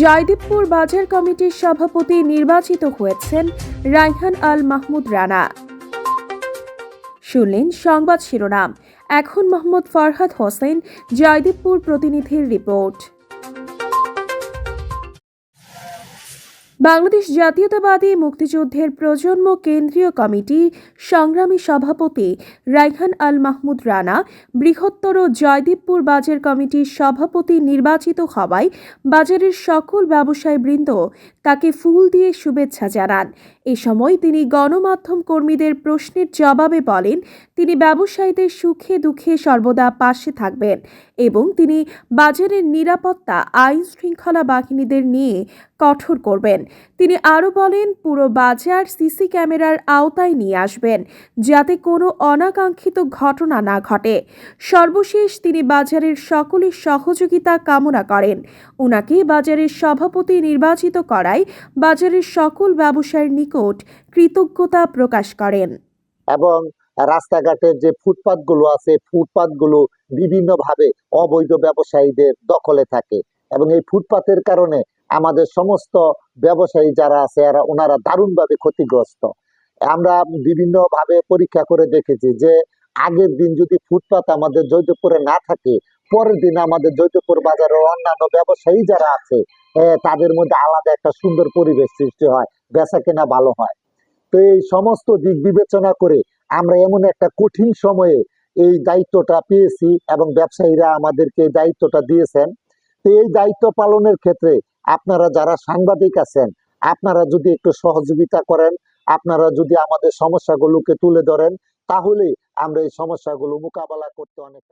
জয়দীপপুর বাজার কমিটির সভাপতি নির্বাচিত হয়েছেন রাইহান আল মাহমুদ রানা। শুনলেন সংবাদ শিরোনাম। এখন মোহাম্মদ ফরহাদ হোসেন জয়দীপপুর প্রতিনিধির রিপোর্ট। বাংলাদেশ জাতীয়তাবাদী মুক্তিযুদ্ধের প্রজন্ম কেন্দ্রীয় কমিটি সংগ্রামী সভাপতি রাইহান আল মাহমুদ রানা, বৃহত্তর জয়দীপপুর বাজার কমিটির সভাপতি নির্বাচিত হওয়ায় বাজারের সকল ব্যবসায়ীবৃন্দ তাকে ফুল দিয়ে শুভেচ্ছা জানান। এ সময় তিনি গণমাধ্যম কর্মীদের প্রশ্নের জবাবে বলেন, তিনি ব্যবসায়ীদের সুখে দুঃখে সর্বদা পাশে থাকবেন এবং তিনি বাজারের নিরাপত্তা আইন শৃঙ্খলা বাহিনীদের নিয়ে কঠোর করবেন। তিনি আরও বলেন, পুরো বাজার সিসি ক্যামেরার আওতায় নিয়ে আসবেন, যাতে কোনো অনাকাঙ্ক্ষিত ঘটনা না ঘটে। সর্বশেষ তিনি বাজারের সকলের সহযোগিতা কামনা করেন। উনাকে বাজারের সভাপতি নির্বাচিত করায় বাজারের সকল ব্যবসায়ীর নিকট কৃতজ্ঞতা প্রকাশ করেন। এবং রাস্তাঘাটের যে ফুটপাতগুলো আছে, ফুটপাতগুলো বিভিন্নভাবে অবৈধ ব্যবসায়ীদের দখলে থাকে। এবং এই ফুটপাতের কারণে আমাদের সমস্ত ব্যবসায়ী যারা আছে, এরা ওনারা দারুণভাবে ক্ষতিগ্রস্ত। আমরা বিভিন্নভাবে পরীক্ষা করে দেখেছি যে, আগের দিন যদি ফুটপাত আমাদের জৈতপুরে না থাকে, পরের দিন আমাদের জৈতপুর বাজারের অন্যান্য ব্যবসায়ী যারা আছে তাদের মধ্যে আলাদা একটা সুন্দর পরিবেশ সৃষ্টি হয়, বেচা কেনা ভালো হয়। তো এই সমস্ত দিক বিবেচনা করে আমরা এমন একটা কঠিন সময়ে এই দায়িত্বটা পেয়েছি এবং ব্যবসায়ীরা আমাদেরকে এই দায়িত্বটা দিয়েছেন। তো এই দায়িত্ব পালনের ক্ষেত্রে আপনারা যারা সাংবাদিক আছেন, আপনারা যদি একটু সহযোগিতা করেন, আপনারা যদি আমাদের সমস্যাগুলোকে তুলে ধরেন তাহলে আমরা এই সমস্যাগুলো মোকাবেলা করতে অনেক